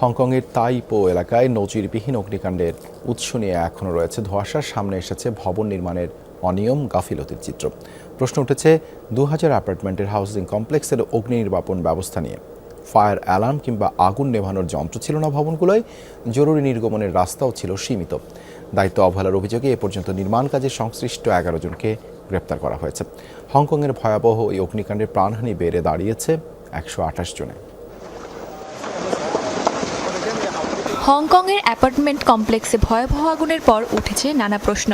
হংকংয়ের তাইপো এলাকায় নজিরবিহীন অগ্নিকাণ্ডের উৎস নিয়ে এখনও রয়েছে ধোঁয়াশার সামনে এসেছে ভবন নির্মাণের অনিয়ম গাফিলতির চিত্র। প্রশ্ন উঠেছে দু হাজার অ্যাপার্টমেন্টের হাউসিং কমপ্লেক্সের অগ্নি নির্বাপন ব্যবস্থা নিয়ে। ফায়ার অ্যালার্ম কিংবা আগুন নেভানোর যন্ত্র ছিল না ভবনগুলোয়, জরুরি নির্গমনের রাস্তাও ছিল সীমিত। দায়িত্ব অবহেলার অভিযোগে এ পর্যন্ত নির্মাণ কাজে সংশ্লিষ্ট এগারো জনকে গ্রেপ্তার করা হয়েছে। হংকংয়ের ভয়াবহ এই অগ্নিকাণ্ডের প্রাণহানি বেড়ে দাঁড়িয়েছে একশো আঠাশ জনে। হংকংয়ের অ্যাপার্টমেন্ট কমপ্লেক্সে ভয়াবহ আগুনের পর উঠেছে নানা প্রশ্ন।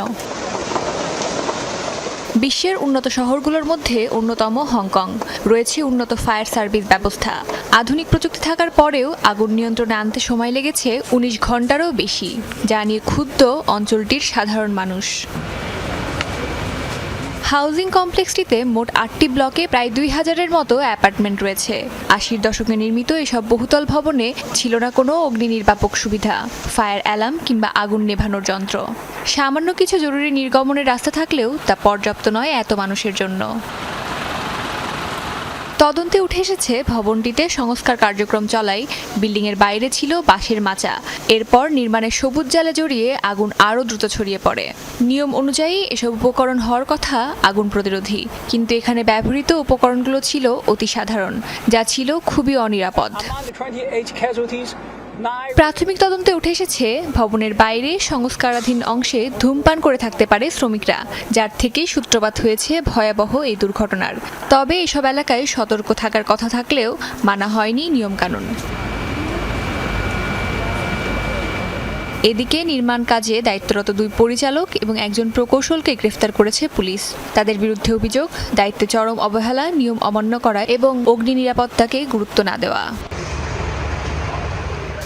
বিশ্বের উন্নত শহরগুলোর মধ্যে অন্যতম হংকং। রয়েছে উন্নত ফায়ার সার্ভিস ব্যবস্থা। আধুনিক প্রযুক্তি থাকার পরেও আগুন নিয়ন্ত্রণে আনতে সময় লেগেছে উনিশ ঘন্টারও বেশি, যা নিয়ে ক্ষুব্ধ অঞ্চলটির সাধারণ মানুষ। হাউজিং কমপ্লেক্সটিতে মোট আটটি ব্লকে প্রায় দুই হাজারের মতো অ্যাপার্টমেন্ট রয়েছে। আশির দশকে নির্মিত এসব বহুতল ভবনে ছিল না কোনো অগ্নি নির্বাপক সুবিধা, ফায়ার অ্যালার্ম কিংবা আগুন নেভানোর যন্ত্র। সামান্য কিছু জরুরি নির্গমনের রাস্তা থাকলেও তা পর্যাপ্ত নয় এত মানুষের জন্য। তদন্তে উঠে এসেছে, ভবনটিতে সংস্কার কার্যক্রম চলায় বিল্ডিংয়ের বাইরে ছিল বাঁশের মাচা। এরপর নির্মাণের সবুজ জালে জড়িয়ে আগুন আরও দ্রুত ছড়িয়ে পড়ে। নিয়ম অনুযায়ী এসব উপকরণ হওয়ার কথা আগুন প্রতিরোধী। কিন্তু এখানে ব্যবহৃত উপকরণগুলো ছিল অতি সাধারণ, যা ছিল খুবই অনিরাপদ। Among the 28 casualties, nine প্রাথমিক তদন্তে উঠে এসেছে ভবনের বাইরে সংস্কারাধীন অংশে ধূমপান করে থাকতে পারে শ্রমিকরা যার থেকেই সূত্রপাত হয়েছে ভয়াবহ এই দুর্ঘটনার। তবে এসব এলাকায় সতর্ক থাকার কথা থাকলেও মানা হয়নি নিয়মকানুন। এদিকে নির্মাণ কাজে দায়িত্বরত দুই পরিচালক এবং একজন প্রকৌশলকে গ্রেফতার করেছে পুলিশ। তাদের বিরুদ্ধে অভিযোগ দায়িত্বে চরম অবহেলা নিয়ম অমান্য করা এবং অগ্নি নিরাপত্তাকে গুরুত্ব না দেওয়া।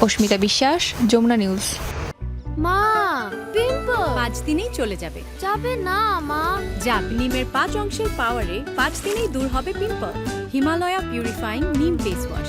অস্মিতা বিশ্বাস, যমুনা নিউজ। মা, পিম্পল! পাঁচ দিনেই চলে যাবে। যাবে না, মা। যাক, নিমের পাঁচ অংশের পাওয়ারে পাঁচ দিনেই দূর হবে pimple. Himalaya purifying neem face wash